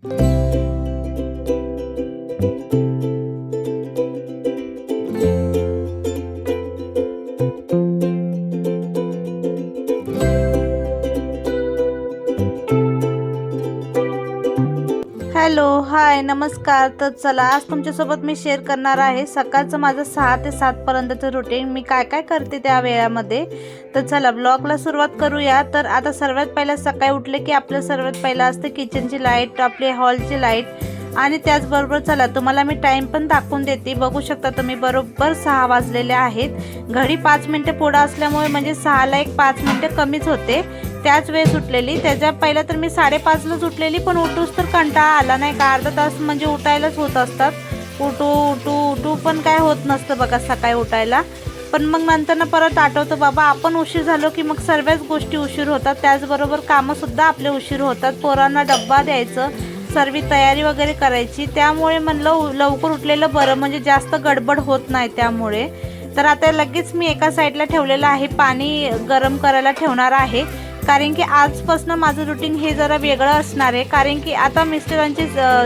Thank you. हाय नमस्कार. तर चला आज तुमच्यासोबत मी शेअर करणार आहे. सकाळचं माझं सहा ते सातपर्यंतचं रुटीन मी काय काय करते त्या वेळामध्ये? तर चला ब्लॉगला सुरुवात करूया. तर आता सर्वात पहिलं सकाळी उठले की आपलं सर्वात पहिलं असतं किचनची लाइट आपली हॉलची लाइट आणि त्याचबरोबर चला तुम्हाला मी टाईम पण दाखवून देते. बघू शकता तुम्ही बरोबर सहा वाजलेले आहेत. घडी पाच मिनटं पुढं असल्यामुळे म्हणजे सहाला एक पाच मिनटं कमीच होते. त्याच वेळेस उठलेली. त्याच्या पहिलं तर मी साडेपाचलाच उठलेली पण उठूच तर कंटाळा आला नाही का? अर्धा तास म्हणजे उठायलाच होत असतात. उठू उठू उठू पण काय होत नसतं बघा सकाळी उठायला. पण मग नंतर परत आठवतं बाबा आपण उशीर झालो की मग सर्वच गोष्टी उशीर होतात. त्याचबरोबर कामंसुद्धा आपले उशीर होतात. पोरांना डब्बा द्यायचं. सर्व तयारी वगैरे करायची. त्यामुळे म्हणलं उ- लवकर उठलेलं बरं म्हणजे जास्त गडबड होत नाही त्यामुळे. तर आता लगेच मी एका साईडला ठेवलेलं आहे पाणी गरम करायला ठेवणार आहे. कारण की आजपासून माझं रुटीन हे जरा वेगळं असणार आहे. कारण की आता मिस्टरांची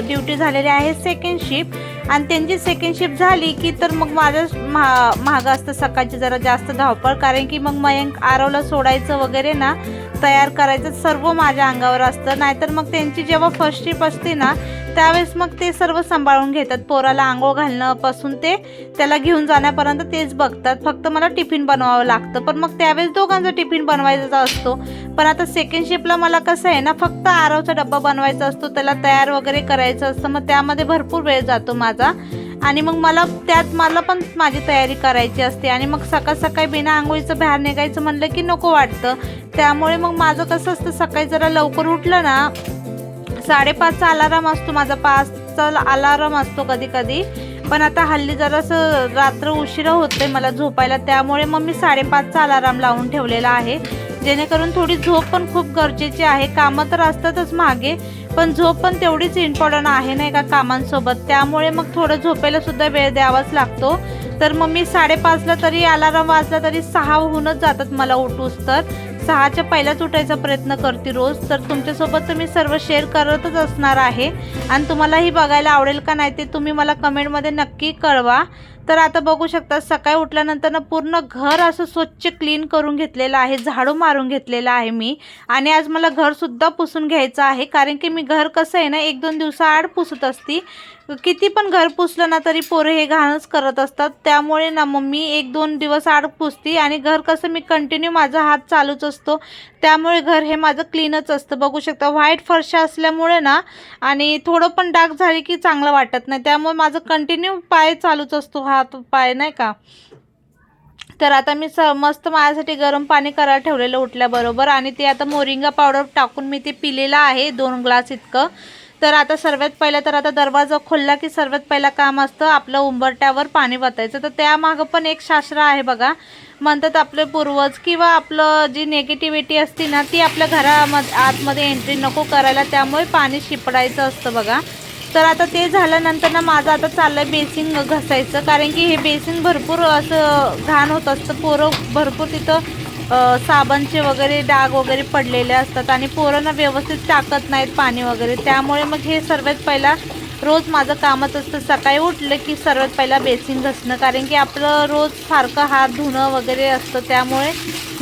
ड्युटी झालेली आहे सेकंड शिफ्ट आणि त्यांची सेकंड शिफ्ट झाली की तर मग माझं महा महाग असतं सकाळची जरा जास्त धावपळ. कारण की मग मयंक आरवला सोडायचं वगैरे ना तयार करायचं सर्व माझ्या अंगावर असतं. नाहीतर मग त्यांची जेव्हा फर्स्ट शिफ्ट असते ना त्यावेळेस मग ते सर्व सांभाळून घेतात. पोराला आंघोळ घालण्यापासून ते त्याला घेऊन जाण्यापर्यंत तेच बघतात. फक्त मला टिफिन बनवावं लागतं. पण मग त्यावेळेस दोघांचा टिफिन बनवायचा असतो. पण आता सेकंड शिफ्टला मला कसं आहे ना फक्त आरवचा डब्बा बनवायचा असतो. त्याला तयार वगैरे करायचं असतं. मग त्यामध्ये भरपूर वेळ जातो माझा. आणि मग मला त्यात मला पण माझी तयारी करायची असते. आणि मग सकाळ सकाळी बिना आंघोळीचं बाहेर निघायचं म्हणलं की नको वाटतं. त्यामुळे मग माझं कसं असतं सकाळी जरा लवकर उठलं ना साडेपाचचा अलाराम असतो माझा पाचचा अलाराम असतो कधी कधी पण आता हल्ली जरासं रात्र उशिरा होते मला झोपायला त्यामुळे मग मी साडेपाचचा अलाराम लावून ठेवलेला आहे. जेणेकरून थोडी झोप पण खूप गरजेची आहे. कामं तर असतातच मागे पण झोप पण तेवढीच इम्पॉर्टंट आहे नाही का कामांसोबत. त्यामुळे मग थोडं झोपायला सुद्धा वेळ द्यावाच लागतो. तर मग मी साडेपाचला तरी अलाराम वाजला तरी सहा होऊनच जातात मला उठूस तर. सहाच्या पहिल्याच उठायचा प्रयत्न करते रोज. तर तुमच्यासोबत तर मी सर्व शेअर करतच असणार आहे. आणि तुम्हालाही बघायला आवडेल का नाही ते तुम्ही मला कमेंटमध्ये नक्की कळवा. तर आता बघू शकता सकाळी उठल्यानंतर ना पूर्ण घर असं स्वच्छ क्लीन करून घेतलेलं आहे झाडू मारून घेतलेलं आहे मी. आणि आज मला घरसुद्धा पुसून घ्यायचं आहे कारण की मी घर कसं आहे ना एक दोन दिवसाआड पुसत असती. किती पण घर पुसलं ना तरी पोरं हे घाणच करत असतात. त्यामुळे ना मग मी एक दोन दिवस आड पुसती आणि घर कसं मी कंटिन्यू माझा हात चालूच असतो. त्यामुळे घर हे माझं क्लीनच असतं. बघू शकता व्हाईट फरशा असल्यामुळे ना आणि थोडं पण डाग झाले की चांगलं वाटत नाही. त्यामुळे माझं कंटिन्यू पाय चालूच असतो हात पाय नाही का? तर आता मी स मस्त माझ्यासाठी गरम पाणी करायला ठेवलेलं उठल्याबरोबर आणि ते आता मोरिंगा पावडर टाकून मी ते पिलेलं आहे दोन ग्लास इतकं. तर आता सर्वात पहिलं तर आता दरवाजा खोलला की सर्वात पहिलं काम असतं आपलं उंबरट्यावर पाणी वतायचं. तर त्यामागं पण एक शास्त्र आहे बघा. म्हणतात आपले पूर्वज किंवा आपलं जी नेगेटिव्हिटी असते ना ती आपल्या घरामध्ये आतमध्ये एंट्री नको करायला त्यामुळे पाणी शिपडायचं असतं बघा. तर आता ते झाल्यानंतर ना माझं आता चाललं बेसिंग घसायचं. कारण की हे बेसिंग भरपूर असं घाण होत असतं पोरं भरपूर तिथं साबणचे वगैरे डाग वगैरे पडलेले असतात आणि पोरांना व्यवस्थित टाकत नाहीत पाणी वगैरे. त्यामुळे मग हे सर्वात पहिला रोज माझं कामच असतं. सकाळी उठलं की सर्वात पहिला बेसिन घसणं. कारण की आपलं रोज सारखं हात धुणं वगैरे असतं. त्यामुळे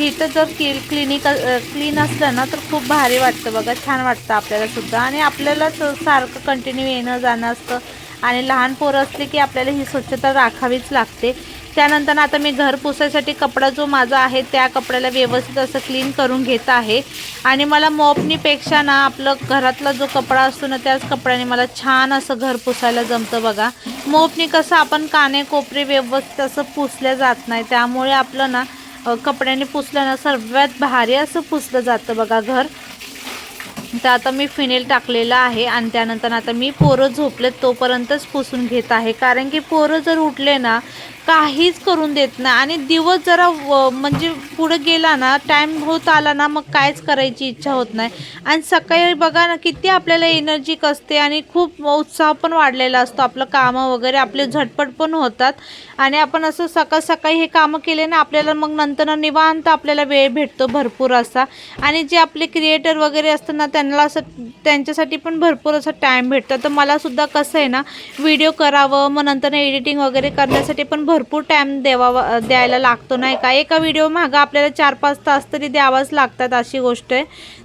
इथं जर क्ली क्लिनिक क्लीन असलं ना तर खूप भारी वाटतं बघा. छान वाटतं आपल्याला सुद्धा. आणि आपल्यालाच सारखं कंटिन्यू येणं जाणं असतं. आणि लहान पोरं असले की आपल्याला ही स्वच्छता राखावीच लागते. त्यानंतर आता मी घर पुसायसाठी कपडा जो माझा आहे त्या कपड्याला व्यवस्थित असं क्लीन करून घेत आहे. आणि मला मोपनीपेक्षा ना आपलं घरातला जो कपडा असतो ना त्याच कपड्याने मला छान असं घर पुसायला जमतं बघा. मोपनी कसं आपण काने कोपरे व्यवस्थित असं पुसल्या जात नाही. त्यामुळे आपलं ना कपड्याने पुसलं ना सर्वात भारी असं पुसलं जातं बघा घर. तर आता मी फिनेल टाकलेलं आहे आणि त्यानंतर आता मी पोरं झोपलेत तोपर्यंतच पुसून घेत आहे. कारण की पोरं जर उठले ना काहीच करून देत नाही. आणि दिवस जरा व- म्हणजे पुढे गेला ना टाईम होत आला ना मग काहीच करायची इच्छा होत नाही. आणि सकाळी बघा ना किती आपल्याला एनर्जिक असते आणि खूप उत्साह पण वाढलेला असतो. आपलं कामं वगैरे आपले झटपट पण होतात. आणि आपण असं सकाळ सकाळी हे कामं केले ना आपल्याला मग नंतर निवांत आपल्याला वेळ भेटतो भरपूर असा. आणि जे आपले क्रिएटर वगैरे असतात ना त्यांना असं त्यांच्यासाठी पण भरपूर असं टाईम भेटतं. तर मला सुद्धा कसं आहे ना व्हिडिओ करावं मग नंतर एडिटिंग वगैरे करण्यासाठी पण भरपूर भरपूर टाईम द्यावा द्यायला लागतो नाही का? एका व्हिडिओ मागं आपल्याला चार पाच तास तरी द्यावाच लागतात अशी गोष्ट आहे.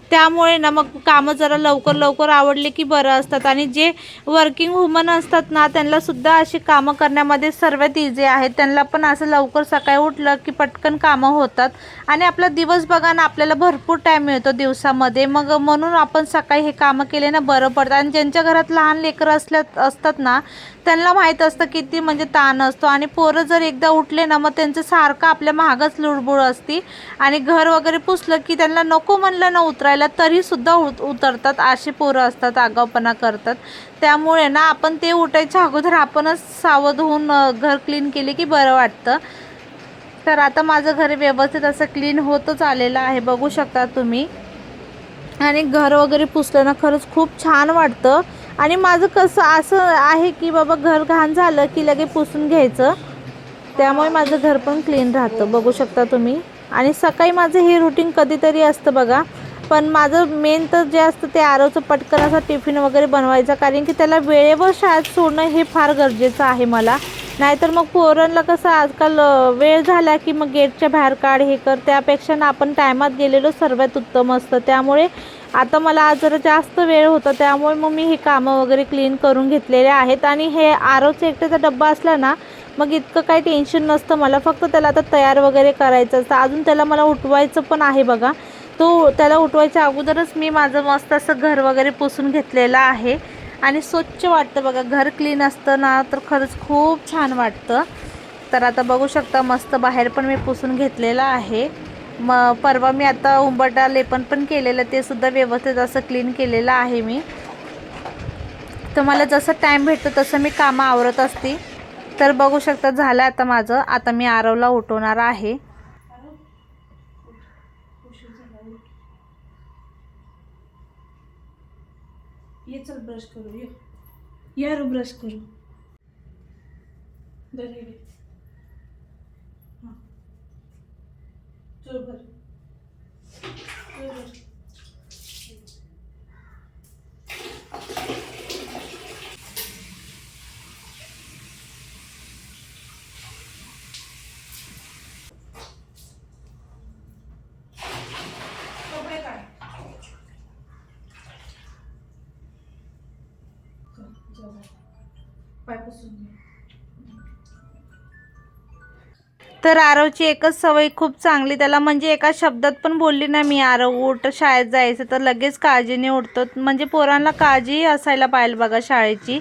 त्यामुळे ना मग कामं जरा लवकर लवकर आवडले की बरं असतात. आणि जे वर्किंग वुमन असतात ना त्यांनासुद्धा अशी कामं करण्यामध्ये सर्वात इझी आहेत त्यांना पण असं लवकर सकाळी उठलं की पटकन कामं होतात. आणि आपला दिवस बघा ना आपल्याला भरपूर टाईम मिळतो दिवसामध्ये. मग म्हणून आपण सकाळी हे कामं केले ना बरं पडतं. आणि ज्यांच्या घरात लहान लेकरं असल्या असतात ना त्यांना माहीत असतं किती म्हणजे ताण असतो. आणि पोरं जर एकदा उठले ना मग त्यांचं सारखं आपल्या महागच लुडबुड असती. आणि घर वगैरे पुसलं की त्यांना नको म्हणलं ना उतरायला तरीसुद्धा उत उतरतात. अशी पोरं असतात आगावपणा करतात. त्यामुळे ना आपण ते उठायच्या अगोदर आपणच सावध होऊन घर क्लीन केले की बरं वाटतं. तर आता माझं घर व्यवस्थित असं क्लीन होतच आलेलं आहे. बघू शकता तुम्ही. आणि घर वगैरे पुसलं ना खरंच खूप छान वाटतं. आणि माझं कसं असं आहे की बाबा घर घाण झालं की लगे पुसून घ्यायचं. त्यामुळे माझं घर पण क्लीन राहतं बघू शकता तुम्ही. आणि सकाळी माझं हे रुटीन कधीतरी असतं बघा. पण माझं मेन तर जे असतं ते आरोचं पटकन असं टिफिन वगैरे बनवायचं कारण की त्याला वेळेवर शाळेत सोडणं हे फार गरजेचं आहे मला. नाहीतर मग पोरांना कसं आजकाल वेळ झाला की मग गेटच्या बाहेर काढ हे कर. त्यापेक्षा ना आपण टायमात गेलेलो सर्वात उत्तम असतं. त्यामुळे आता मला आज जरा जास्त वेळ होता त्यामुळे मग मी हे कामं वगैरे क्लीन करून घेतलेले आहेत. आणि हे आरोचं एकट्याचा डब्बा असला ना मग इतकं काही टेन्शन नसतं मला. फक्त त्याला आता तयार वगैरे करायचं असतं. अजून त्याला मला उठवायचं पण आहे बघा. तो त्याला उठवायच्या अगोदरच मी माझं मस्त असं घर वगैरे पुसून घेतलेलं आहे. आणि स्वच्छ वाटतं बघा घर क्लीन असतं ना तर खरंच खूप छान वाटतं. तर आता बघू शकता मस्त बाहेर पण मी पुसून घेतलेलं आहे. मग परवा मी आता उंबरटा लेपन पण केलेलं ते सुद्धा व्यवस्थित असं क्लीन केलेलं आहे मी. तर मला जसं टाईम भेटतो तसं मी कामं आवरत असते. तर बघू शकता झालं आता माझं. आता मी आरवला उठवणार आहे. ये चल ब्रश करू ये. यार ब्रश करू दर हे घे. हा. चल बर चल बर. कपडे काढ चल, तर आरवची एकच सवय खूप चांगली त्याला म्हणजे एका शब्दात पण बोलली ना मी आरव उठ शाळेत जायचं तर लगेच काळजीने उठतो. म्हणजे पोरांना काळजीही असायला पाहिजे बघा शाळेची.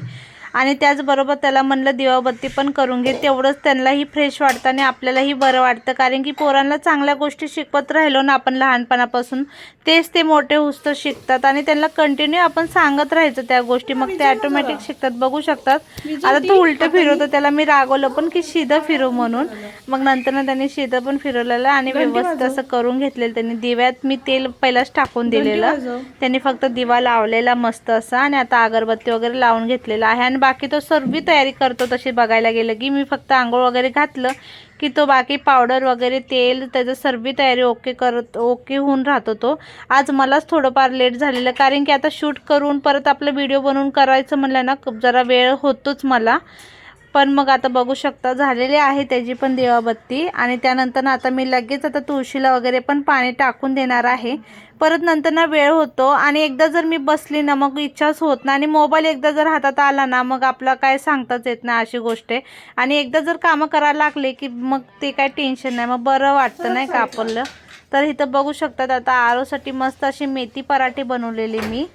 आणि त्याचबरोबर त्याला म्हणलं दिवाबत्ती पण करून घे. तेवढंच त्यांनाही फ्रेश वाटतं आणि आपल्यालाही बरं वाटतं. कारण की पोरांना चांगल्या गोष्टी शिकवत राहिलो ना आपण लहानपणापासून तेच ते मोठे हुस्त शिकतात. आणि त्यांना कंटिन्यू आपण सांगत राहायचं त्या गोष्टी. मग ते ऑटोमॅटिक शिकतात बघू शकतात. आता तो उलट फिरवतो त्याला मी रागवलं पण की शिदं फिरव म्हणून. मग नंतर ना त्यांनी शिदं पण फिरवलेलं आणि व्यवस्थित असं करून घेतलेलं त्यांनी. दिव्यात मी तेल पहिलाच टाकून दिलेलं. त्यांनी फक्त दिवा लावलेला मस्त असा आणि आता अगरबत्ती वगैरे लावून घेतलेला आहे. आणि बाकी तो सर्व तयारी करतो तशी बघायला गेलं की मी फक्त आंघोळ वगैरे घातलं की तो बाकी पावडर वगैरे तेल त्याचं सर्व तयारी ओके करत ओके होऊन राहतो तो. आज मलाच थोडंफार लेट झालेलं कारण की आता शूट करून परत आपलं व्हिडिओ बनवून करायचं म्हणलं ना जरा वेळ होतोच मला. पण मग आता बघू शकता झालेली आहे त्याची पण दिवाबत्ती. आणि त्यानंतर ना आता मी लगेच आता तुळशीला वगैरे पण पाणी टाकून देणार आहे. परत नंतर ना वेळ होतो आणि एकदा जर मी बसली ना मग इच्छाच होत नाही. आणि मोबाईल एकदा जर हातात आला ना मग आपला काय सांगताच येत नाही अशी गोष्ट आहे. आणि एकदा जर कामं करायला लागले की मग ते काय टेन्शन नाही. मग बरं वाटतं नाही का आपलं तर इथं बघू शकतात आता आरोसाठी मस्त अशी मेथी पराठे बनवलेले मी.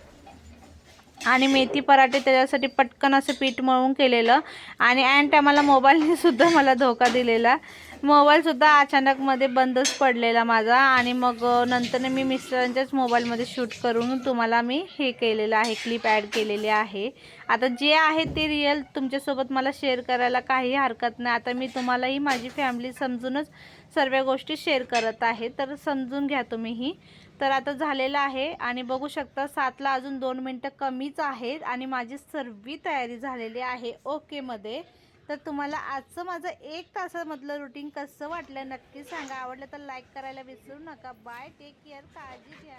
आणि मेथी पराठे त्याच्यासाठी पटकन असं पीठ मळून केलेलं. आणि अँड टायमाला मोबाईलने सुद्धा मला धोका दिलेला. मोबाईलसुद्धा अचानकमध्ये बंदच पडलेला माझा. आणि मग नंतर मी मिस्टरांच्याच मोबाईलमध्ये शूट करून तुम्हाला मी हे केलेलं आहे क्लिप ॲड केलेली आहे. आता जे आहे ते रिअल तुमच्यासोबत मला शेअर करायला काही हरकत नाही. आता मी तुम्हालाही माझी फॅमिली समजूनच सर्व गोष्टी शेअर करत आहे. तर समजून घ्या तुम्हीही तर आता झालेलं आहे आणि बघू शकता सातला अजून दोन मिनटं कमीच आहेत आणि माझी सर्व तयारी झालेली आहे ओकेमध्ये तर तुम्हाला आजचं माझं एक तासामधलं रुटीन कसं वाटलं नक्की सांगा. आवडलं तर लाईक करायला विसरू नका. बाय टेक केअर काळजी घ्या.